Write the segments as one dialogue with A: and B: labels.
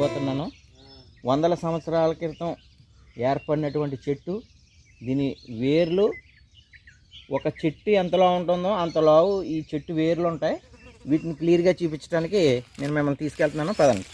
A: చెప్పబోతున్నాను వందల సంవత్సరాల క్రితం ఏర్పడినటువంటి చెట్టు దీని వేర్లు ఒక చెట్టు ఎంతలో ఉంటుందో అంతలావు ఈ చెట్టు వేర్లు ఉంటాయి. వీటిని క్లియర్గా చూపించడానికి నేను మిమ్మల్ని తీసుకెళ్తున్నాను. పదండి.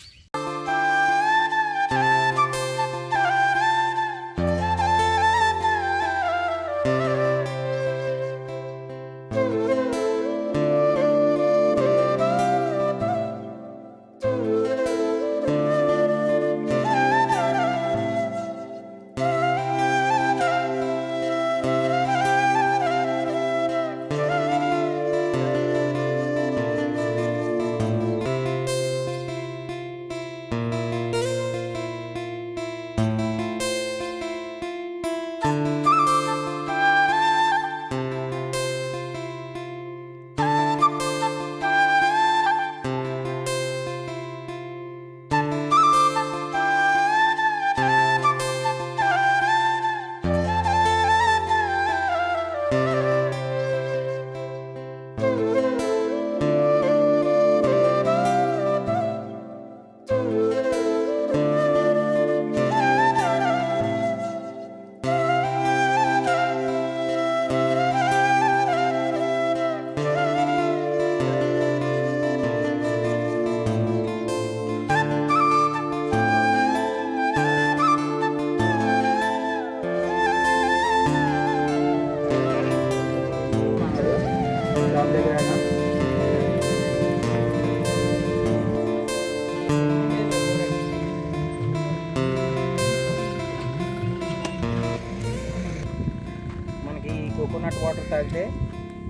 A: తాగితే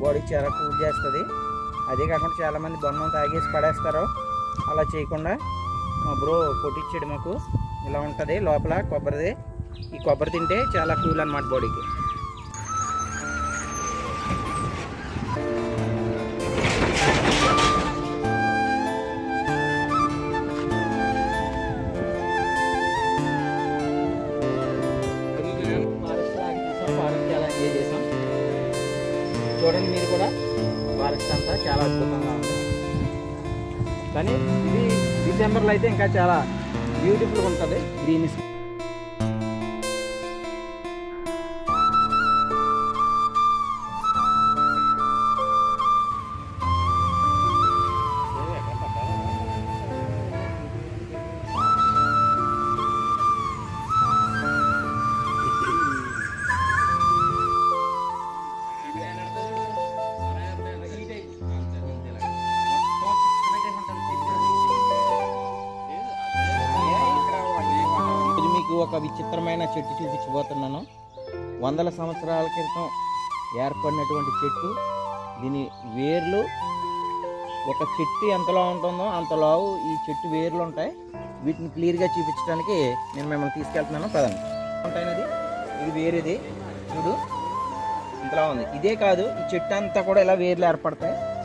A: బాడీ చాలా కూల్ చేస్తుంది. అదే కాకుండా చాలామంది బొమ్మను తాగేసి పడేస్తారు. అలా చేయకుండా మా బ్రో కొట్టించాడు మాకు. ఇలా ఉంటుంది. లోపల కొబ్బరిది. ఈ కొబ్బరి తింటే చాలా కూల్ అన్నమాట బాడీకి. చూడండి మీరు కూడా. ఫారెస్ట్ అంతా చాలా అద్భుతంగా ఉంది. కానీ ఇది డిసెంబర్లో అయితే ఇంకా చాలా బ్యూటిఫుల్గా ఉంటుంది. గ్రీన్ ఒక విచిత్రమైన చెట్టు చూపించబోతున్నాను. వందల సంవత్సరాల క్రితం ఏర్పడినటువంటి చెట్టు. దీని వేర్లు ఒక చెట్టు ఎంతలో ఉంటుందో అంతలావు ఈ చెట్టు వేర్లు ఉంటాయి. వీటిని క్లియర్గా చూపించడానికి నేను మిమ్మల్ని తీసుకెళ్తున్నాను. పదండి. ఉంటాయినది ఇది వేరేది చూడు. ఇంతలా ఉంది. ఇదే కాదు ఈ చెట్టు అంతా కూడా ఇలా వేర్లు ఏర్పడతాయి.